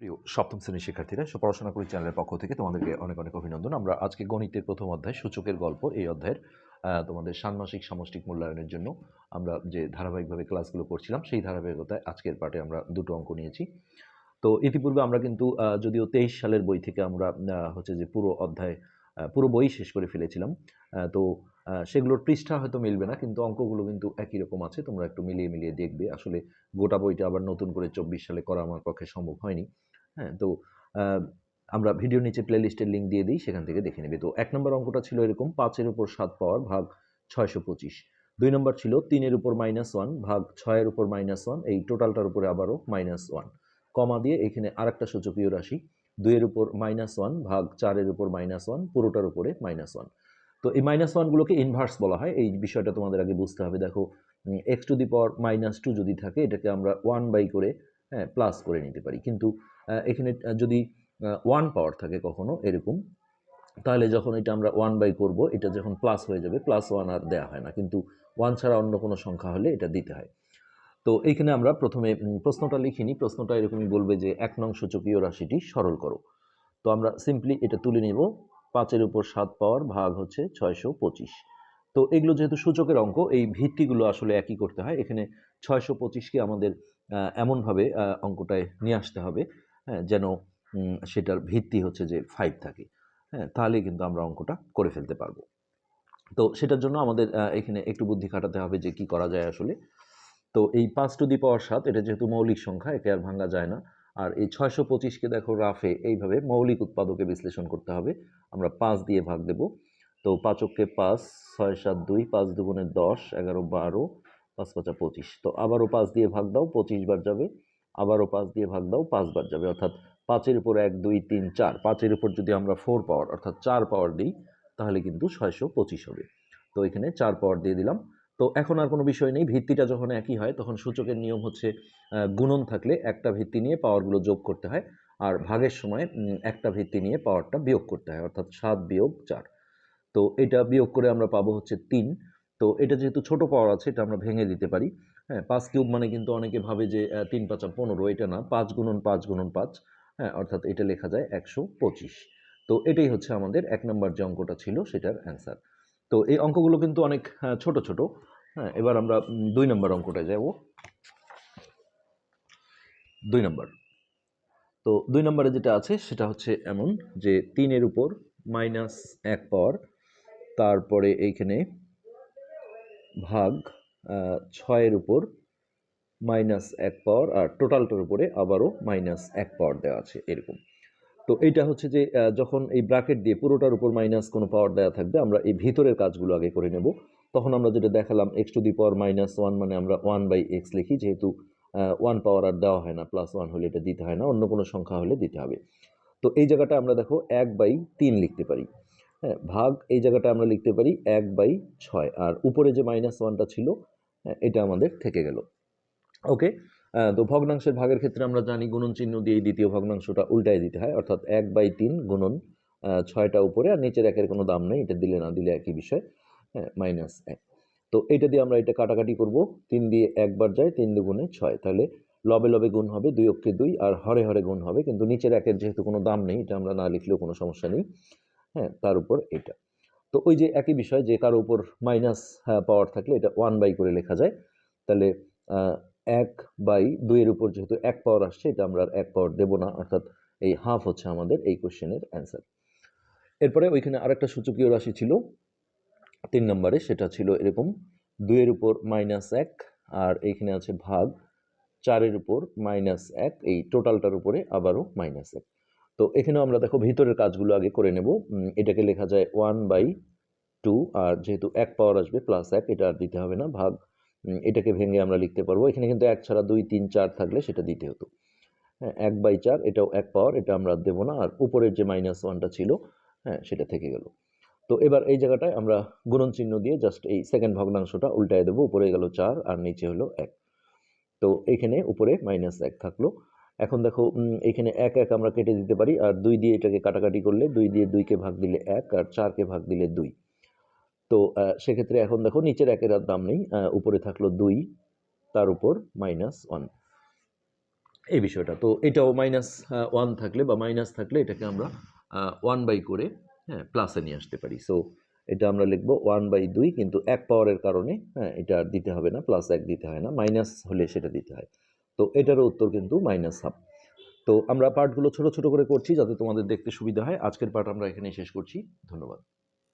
প্রিয় সপ্তম শ্রেণির শিক্ষার্থীরা, সো পড়াশোনা করি চ্যানেলের পক্ষ থেকে তোমাদেরকে অনেক অনেক অভিনন্দন। আমরা আজকে গণিতের প্রথম অধ্যায়, সূচকের গল্প এই অধ্যায়ের তোমাদের ষান্মাসিক সামষ্টিক মূল্যায়নের জন্য আমরা যে ধারাবাহিকভাবে ক্লাসগুলো করছিলাম, সেই ধারাবাহিকতায় আজকের পার্টে আমরা দুটো অঙ্ক নিয়েছি। তো ইতিপূর্বে আমরা কিন্তু যদিও তেইশ সালের বই থেকে আমরা হচ্ছে যে পুরো অধ্যায় পুরো বই শেষ করে ফেলেছিলাম তো সেগুলোর পৃষ্ঠা হয়তো মিলবে না, কিন্তু অঙ্কগুলো কিন্তু একই রকম আছে, তোমরা একটু মিলিয়ে মিলিয়ে দেখবে। আসলে গোটা বইটা আবার নতুন করে চব্বিশ সালে করা আমার পক্ষে সম্ভব হয়নি। হ্যাঁ তো আমরা ভিডিও নিচে প্লেলিস্টের লিঙ্ক দিয়ে দিই, সেখান থেকে দেখে নেবে। তো, এক নম্বর অঙ্কটা ছিল এরকম, পাঁচের উপর সাত পাওয়ার ভাগ ছয়শো পঁচিশ। দুই নম্বর ছিল তিনের উপর মাইনাস ওয়ান ভাগ ছয়ের উপর মাইনাস ওয়ান এই টোটালটার উপরে আবারও মাইনাস ওয়ান কমা দিয়ে এখানে আরেকটা সূচকীয় রাশি, দুইয়ের উপর মাইনাস ওয়ান ভাগ চারের উপর মাইনাস ওয়ান পুরোটার উপরে মাইনাস ওয়ান তো, এই মাইনাস ওয়ানগুলোকে ইনভার্স বলা হয়, এই বিষয়টা তোমাদের আগে বুঝতে হবে। দেখো X to the power minus two যদি থাকে, এটাকে আমরা ওয়ান বাই করে হ্যাঁ প্লাস করে নিতে পারি। কিন্তু এখানে যদি ওয়ান পাওয়ার থাকে কখনো এরকম, তাহলে যখন এটা আমরা ওয়ান বাই করব, এটা যখন প্লাস হয়ে যাবে প্লাস ওয়ান আর দেওয়া হয় না। কিন্তু ওয়ান ছাড়া অন্য কোনো সংখ্যা হলে এটা দিতে হয়। তো এইখানে আমরা প্রথমে প্রশ্নটা লিখিনি। প্রশ্নটা এরকমই বলবে যে, এক নং সূচকীয় রাশিটি সরল করো। তো আমরা সিম্পলি এটা তুলে নেব। পাঁচের উপর সাত পাওয়ার ভাগ হচ্ছে ছয়শো পঁচিশ। তো এগুলো যেহেতু সূচকের অঙ্ক, এই ভিত্তিগুলো আসলে একই করতে হয়। এখানে ছয়শো পঁচিশকে আমাদের এমনভাবে অঙ্কটায় নিয়ে আসতে হবে হ্যাঁ যেন সেটার ভিত্তি হচ্ছে যে ফাইভ থাকে হ্যাঁ তাহলে কিন্তু আমরা অঙ্কটা করে ফেলতে পারব। তো সেটার জন্য আমাদের এখানে একটু বুদ্ধি খাটাতে হবে যে কি করা যায় আসলে। তো এই পাঁচ টু দি পাওয়ার সাত, এটা যেহেতু মৌলিক সংখ্যা, একে আর ভাঙা যায় না। আর এই ছয়শো পঁচিশকে দেখো রাফে, এইভাবে মৌলিক উৎপাদকে বিশ্লেষণ করতে হবে। আমরা পাঁচ দিয়ে ভাগ দেব। তো পাঁচককে পাঁচ, ছয় সাত দুই, পাঁচ দুগুণে দশ, এগারো বারো পাঁচ পাঁচা পঁচিশ। তো আবারও পাঁচ দিয়ে ভাগ দাও, পঁচিশ বার যাবে। আবারও পাঁচ দিয়ে ভাগ দাও পাঁচবার যাবে। অর্থাৎ পাঁচের উপর এক, দুই, তিন, চার। পাঁচের উপর যদি আমরা ফোর পাওয়ার অর্থাৎ চার পাওয়ার দিই, তাহলে কিন্তু ছয়শো পঁচিশ হবে। তো এখানে চার পাওয়ার দিয়ে দিলাম। তো এখন আর কোনো বিষয় নেই। ভিত্তিটা যখন একই হয়, তখন সূচকের নিয়ম হচ্ছে গুণন থাকলে একটা ভিত্তি নিয়ে পাওয়ারগুলো যোগ করতে হয় আর ভাগের সময় একটা ভিত্তি নিয়ে পাওয়ারটা বিয়োগ করতে হয়, অর্থাৎ সাত বিয়োগ চার। তো এটা বিয়োগ করে আমরা পাবো হচ্ছে তিন। তো এটা যেহেতু ছোট পাওয়ার আছে, এটা আমরা ভেঙে দিতে পারি। হ্যাঁ পাঁচ কিউব মানে কিন্তু অনেকে ভাবে যে তিন পাঁচা পনেরো, এটা না। পাঁচ গুণন পাঁচ গুণন পাঁচ হ্যাঁ অর্থাৎ এটা লেখা যায় একশো পঁচিশ। তো এটাই হচ্ছে আমাদের এক নম্বর যে অঙ্কটা ছিল, সেটার অ্যান্সার তো এই অঙ্কগুলো কিন্তু অনেক ছোট ছোট। হ্যাঁ এবার আমরা দুই নম্বর অঙ্কটায় যাব। দুই নম্বর তো দুই নম্বরে যেটা আছে, সেটা হচ্ছে এমন যে, তিনের উপর মাইনাস এক পাওয়ার তারপরে এইখানে ভাগ ছয়ের উপর মাইনাস এক পাওয়ার আর টোটালটার উপরে আবারও মাইনাস এক পাওয়ার দেওয়া আছে এরকম। তো এইটা হচ্ছে যে যখন এই ব্র্যাকেট দিয়ে পুরোটার উপর মাইনাস কোনো পাওয়ার দেওয়া থাকবে, আমরা এই ভিতরের কাজগুলো আগে করে নেব। তখন আমরা যেটা দেখালাম X to the power minus one মানে আমরা ওয়ান বাই এক্স লিখি, যেহেতু ওয়ান পাওয়ার আর দেওয়া হয় না প্লাস ওয়ান হলে এটা দিতে হয় না, অন্য কোনো সংখ্যা হলে দিতে হবে। তো এই জায়গাটা আমরা দেখো এক বাই তিন লিখতে পারি। হ্যাঁ ভাগ এই জায়গাটা আমরা লিখতে পারি এক বাই ছয়। আর উপরে যে মাইনাস ওয়ানটা ছিল হ্যাঁ, এটা আমাদের থেকে গেল। ওকে তো ভগ্নাংশের ভাগের ক্ষেত্রে আমরা জানি গুণন চিহ্ন দিয়ে দ্বিতীয় ভগ্নাংশটা উল্টায় দিতে হয় অর্থাৎ এক বাই তিন গুণন ছয়টা উপরে আর নিচের একের কোনো দাম নেই এটা দিলে না দিলে একই বিষয় হ্যাঁ মাইনাস এক। তো এটা দিয়ে আমরা এটা কাটাকাটি করব তিন দিয়ে একবার যায় তিন দুগুণে ছয়। তাহলে লবে লবে গুণ হবে দুই অক্ষে দুই আর হরে হরে গুণ হবে কিন্তু নিচের একের যেহেতু কোনো দাম নেই এটা আমরা না লিখলেও কোনো সমস্যা নেই। হ্যাঁ তার উপর এটা। তো ওই যে একই বিষয় যে কারও উপর মাইনাস পাওয়ার থাকলে এটা ওয়ান বাই করে লেখা যায়। তাহলে এক বাই দুইয়ের উপর যেহেতু এক পাওয়ার আসছে, এটা আমরা আর এক পাওয়ার দেবো না, অর্থাৎ এই হাফ হচ্ছে আমাদের এই কোশ্চেনের অ্যান্সার এরপরে ওইখানে আরেকটা সূচকীয় রাশি ছিল, তিন নম্বরে, সেটা ছিল এরকম দুইয়ের উপর মাইনাস এক, আর এইখানে আছে ভাগ, চারের উপর মাইনাস এক, এই টোটালটার উপরে আবারও মাইনাস এক। তো এখানেও আমরা দেখো ভিতরের কাজগুলো আগে করে নেব। এটাকে লেখা যায় ওয়ান বাই টু আর যেহেতু এক পাওয়ার আসবে প্লাস এক, এটা আর দিতে হবে না, ভাগ। এটাকে ভেঙে আমরা লিখতে পারব। এখানে কিন্তু এক ছাড়া দুই, তিন, চার থাকলে সেটা দিতে হতো। হ্যাঁ এক বাই চার, এটাও এক পাওয়ার এটা আমরা দেবো না। আর উপরের যে মাইনাস ওয়ানটা ছিল হ্যাঁ সেটা থেকে গেল। তো এবার এই জায়গাটায় আমরা গুণন চিহ্ন দিয়ে জাস্ট এই সেকেন্ড ভগ্নাংশটা উল্টায় দেবো। উপরে গেল চার, আর নিচে হলো এক। তো এখানে উপরে মাইনাস এক থাকল। এখন দেখো এখানে এক এক আমরা কেটে দিতে পারি, আর দুই দিয়ে এটাকে কাটাকাটি করলে দুই দিয়ে দুইকে ভাগ দিলে এক, আর চারকে ভাগ দিলে দুই। তো সেক্ষেত্রে এখন দেখো, নিচের একের আর দাম নেই উপরে থাকল দুই, তার উপর মাইনাস ওয়ান। এই বিষয়টা, তো এটাও মাইনাস ওয়ান থাকলে বা মাইনাস থাকলে এটাকে আমরা ওয়ান বাই করে হ্যাঁ প্লাসে নিয়ে আসতে পারি। সো এটা আমরা লিখব ওয়ান বাই দুই, কিন্তু এক পাওয়ারের কারণে হ্যাঁ এটা দিতে হবে না প্লাস এক দিতে হয় না, মাইনাস হলে সেটা দিতে হয়। তো এটারও উত্তর কিন্তু মাইনাস হাফ তো আমরা পার্টগুলো ছোট ছোট করে করছি যাতে তোমাদের দেখতে সুবিধা হয়। আজকের পার্ট আমরা এখানেই শেষ করছি। ধন্যবাদ।